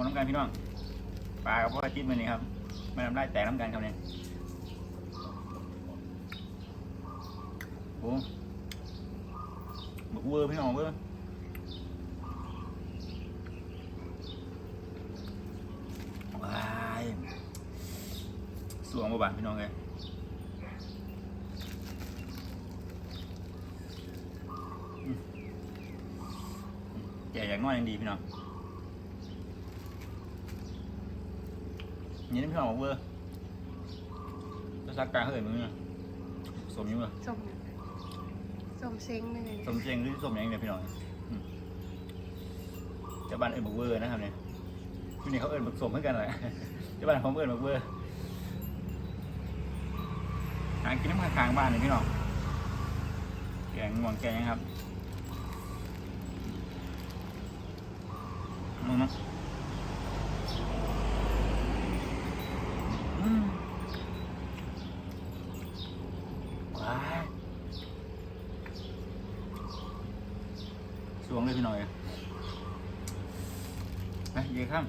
งน้ำกันพี่น้องปลากับพ่อจิ้มมันนี่ครับไม่ทำได้แตกน้ำกันครับเนี่ยโอ้บุกเวอร์พี่น้องเวอร์ว้ายสวงบ่บาพี่น้องเลยแก่อย่างน้อยยังดีพี่น้อง nhìn đến phía nào vừa nó sắc cả hơi nữa sôm như mà ส้มส้มเซ็งเลย sôm chen với sôm nhang này phía nào cho bạn ơi bạc vừa นะครับเนี่ยที่นี่เขาเอิญบักสมเหมือนกันแหละเจ้าบ้านเขาเอิญบักเวอร์หากินน้ำมันค้างบ้านเลยพี่น้องแกงงวงแกงยังครับมึงนะอืมว้าย สวงเลยพี่หน่อยไปเยอะข้าม